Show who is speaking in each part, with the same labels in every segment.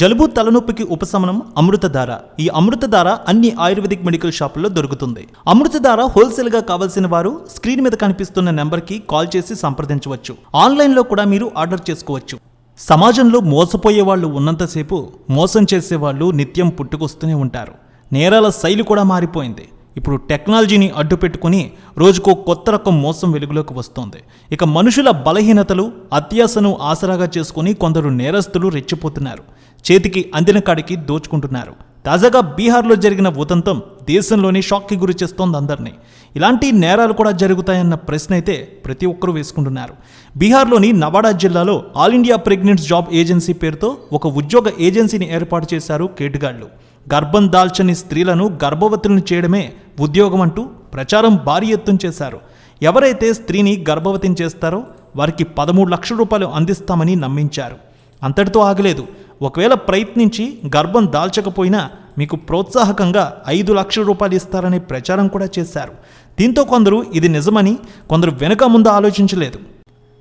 Speaker 1: జలుబు తలనొప్పికి ఉపశమనం అమృతధార. ఈ అమృతధార అన్ని ఆయుర్వేదిక్ మెడికల్ షాపుల్లో దొరుకుతుంది. అమృతధార హోల్సేల్గా కావాల్సిన వారు స్క్రీన్ మీద కనిపిస్తున్న నెంబర్కి కాల్ చేసి సంప్రదించవచ్చు. ఆన్లైన్లో కూడా మీరు ఆర్డర్ చేసుకోవచ్చు. సమాజంలో మోసపోయే వాళ్ళు ఉన్నంతసేపు మోసం చేసే వాళ్ళు నిత్యం పుట్టుకొస్తూనే ఉంటారు. నేరాల శైలి కూడా మారిపోయింది. ఇప్పుడు టెక్నాలజీని అడ్డుపెట్టుకుని రోజుకో కొత్త రకం మోసం వెలుగులోకి వస్తోంది. ఇక మనుషుల బలహీనతలు అత్యాసను ఆసరాగా చేసుకుని కొందరు నేరస్తులు రెచ్చిపోతున్నారు. చేతికి అందిన కాడికి దోచుకుంటున్నారు. తాజాగా బీహార్లో జరిగిన ఉదంతం దేశంలోనే షాక్కి గురి చేస్తోంది అందరినీ. ఇలాంటి నేరాలు కూడా జరుగుతాయన్న ప్రశ్న అయితే ప్రతి ఒక్కరూ వేసుకుంటున్నారు. బీహార్లోని నవాడా జిల్లాలో all India pregnants job agency పేరుతో ఒక ఉద్యోగ ఏజెన్సీని ఏర్పాటు చేశారు కేటుగాళ్ళు గర్భం దాల్చని స్త్రీలను గర్భవతులను చేయడమే ఉద్యోగం అంటూ ప్రచారం భారీ ఎత్తున చేశారు. ఎవరైతే స్త్రీని గర్భవతిని చేస్తారో వారికి పదమూడు లక్షల రూపాయలు అందిస్తామని నమ్మించారు. అంతటితో ఆగలేదు. ఒకవేళ ప్రయత్నించి గర్భం దాల్చకపోయినా మీకు ప్రోత్సాహకంగా ఐదు లక్షల రూపాయలు ఇస్తారనే ప్రచారం కూడా చేశారు. దీంతో కొందరు ఇది నిజమని కొందరు వెనుక ముందు ఆలోచించలేదు.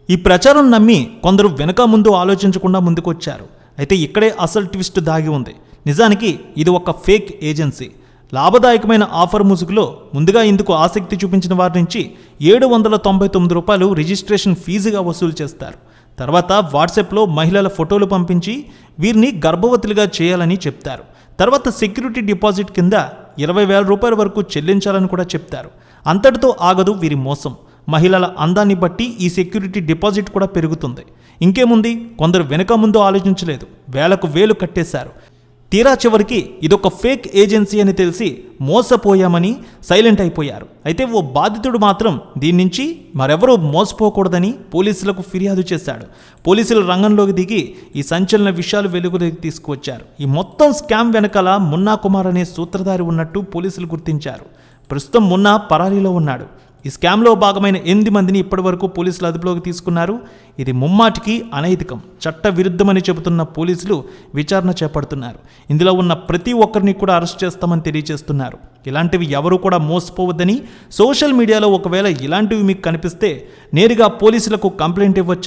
Speaker 1: ఈ ప్రచారం నమ్మి కొందరు వెనుక ముందు ఆలోచించకుండా ముందుకొచ్చారు. అయితే ఇక్కడే అసలు ట్విస్ట్ దాగి ఉంది. నిజానికి ఇది ఒక ఫేక్ ఏజెన్సీ. లాభదాయకమైన ఆఫర్ ముసుగులో ముందుగా ఇందుకు ఆసక్తి చూపించిన వారి నుంచి ఏడు వందల తొంభై తొమ్మిది రూపాయలు రిజిస్ట్రేషన్ ఫీజుగా వసూలు చేస్తారు. తర్వాత వాట్సాప్లో మహిళల ఫోటోలు పంపించి వీరిని గర్భవతులుగా చేయాలని చెప్తారు. తర్వాత సెక్యూరిటీ డిపాజిట్ కింద ఇరవై వేల రూపాయల వరకు చెల్లించాలని కూడా చెప్తారు. అంతటితో ఆగదు వీరి మోసం. మహిళల అందాన్ని బట్టి ఈ సెక్యూరిటీ డిపాజిట్ కూడా పెరుగుతుంది. ఇంకేముంది? కొందరు వెనుక ముందు ఆలోచించలేదు. వేలకు వేలు కట్టేశారు. తీరా చివరికి ఇదొక ఫేక్ ఏజెన్సీ అని తెలిసి మోసపోయామని సైలెంట్ అయిపోయారు. అయితే ఓ బాధితుడు మాత్రం దీని నుంచి మరెవరూ మోసపోకూడదని పోలీసులకు ఫిర్యాదు చేశాడు. పోలీసులు రంగంలోకి దిగి ఈ సంచలన విషయాలు వెలుగులోకి తీసుకువచ్చారు. ఈ మొత్తం స్కామ్ వెనకాల మున్నా కుమార్ అనే సూత్రధారి ఉన్నట్టు పోలీసులు గుర్తించారు. ప్రస్తుతం మున్నా పరారీలో ఉన్నాడు. ఈ స్కామ్లో భాగమైన ఎనిమిది మందిని ఇప్పటివరకు పోలీసులు అదుపులోకి తీసుకున్నారు. ఇది ముమ్మాటికి అనైతికం చట్ట విరుద్ధమని చెబుతున్న పోలీసులు విచారణ చేపడుతున్నారు. ఇందులో ఉన్న ప్రతి ఒక్కరిని కూడా అరెస్ట్ చేస్తామని తెలియజేస్తున్నారు. ఇలాంటివి ఎవరు కూడా మోసపోవద్దని సోషల్ మీడియాలో ఒకవేళ ఇలాంటివి మీకు కనిపిస్తే నేరుగా పోలీసులకు కంప్లైంట్ ఇవ్వచ్చు